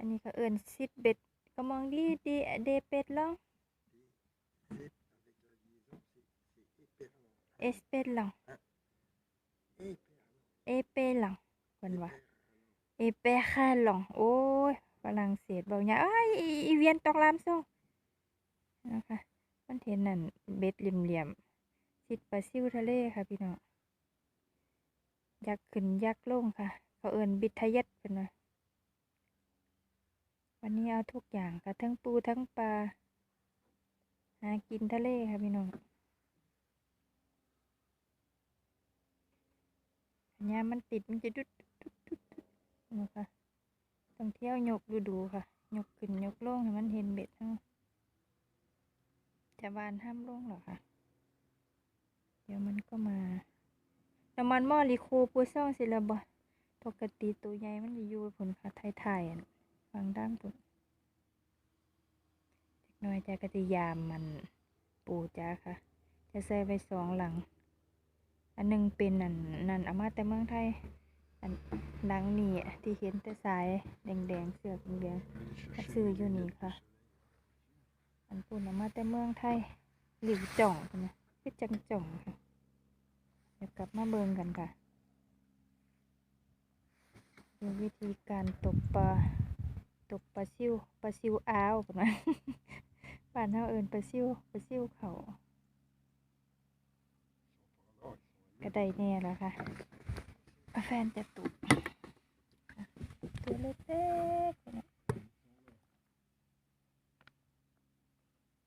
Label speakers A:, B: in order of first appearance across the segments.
A: อันนี้ก็เอิ้นซิดเบ็ดก็มองดีดีเดเป็ดลองเอสเป็ดลองเอเปลองเพิ่นว่าเอเปคาลองโอ้ยฝรั่งเศสเบาหยาอ้ยอีอีเวียนตอกลามส่งนะคะมันเห็นนั่นเบ็ดเหลี่ยมๆซิดปลาซิวทะเลค่ะพี่น้องยักขึ้นยักลงค่ะเขาเอิ้นบิทยัดเพิ่นว่า วันนี้เอาทุกอย่างค่ะทั้งปูทั้งปลา หากินทะเลค่ะพี่น้องอันนี้มันติดมันจะดุดดุดดุดดุดนะคะต้องเที่ยวยกดูดูค่ะ ยกขึ้นยกลงให้มันเห็นเบ็ดทั้งจะบานห้ามลงหรอค่ะ เดี๋ยวมันก็มาน้ำมันหม้อรีโคปูซ่องสิละบ่ปกติตัวใหญ่มันจะอยู่ผลค่ะไทยๆอะ ฟังด้านปุ่นเล็กน้อยจะกติยามมันปูจ้าค่ะ จะใส่ไปสองหลัง อันหนึงเป็นนั่นนั่นเอามาแต่เมืองไทย อันหลังนี่ที่เห็นแต่สายแดงๆเสือกแดงๆก็ซื้ออยู่นี่ค่ะ อันปุ่นเอามาแต่เมืองไทยหลิวจ่องนะคือจังจ่องค่ะเดี๋ยวกลับมาเบิงกันค่ะดูวิธีการตกปลา ตกปลาซิวปลาซิวอ้าวประมาณบ้านเฮาเอิ้นปลาซิวปลาซิวเขาก็ไดแน่แล้วค่ะแฟนจะตุกตัวเล็กๆเนี่ย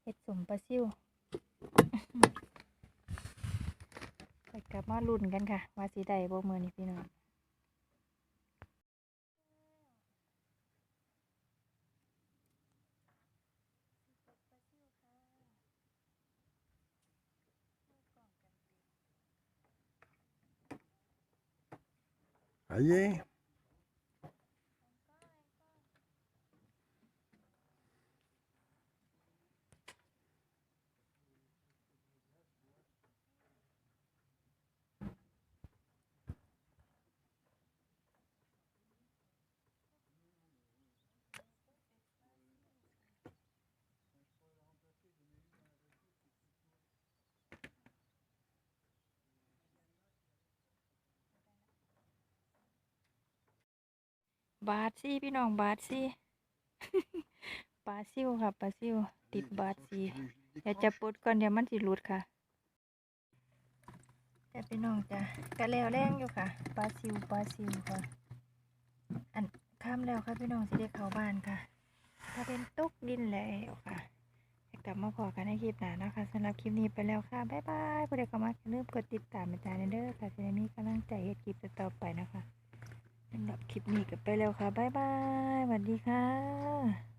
A: เห็ดสมปลาซิวไปกลับมาลุ้นกันค่ะ ว่าสีใดบ่มือนี่พี่น้อง
B: Allí.
A: บาทสิพี่น้องบาทสิปลาซิวค่ะปลาซิว ติดบาทสิเดี๋ยวจะปลดก่อนเดี๋ยวมันสิหลุดค่ะ แต่พี่น้องจ้ะกะแล้วแรงอยู่ค่ะปลาซิวปลาซิวค่ะ อันข้ามแล้วค่ะพี่น้องสิได้เข้าบ้านค่ะ ถ้าเป็นตกดินแล้วค่ะจะกลับมาพอกันในคลิปหน้านะคะสำหรับคลิปนี้ไปแล้วค่ะ บ๊ายบายผู้ใดเข้ามาอย่าลืมกดติดตามอาจารย์เด้อค่ะจะได้มีกำลังใจเฮ็ดคลิปต่อไปนะคะ สำหรับคลิปนี้ก็ไปแล้วค่ะ บ๊ายบายสวัสดีค่ะ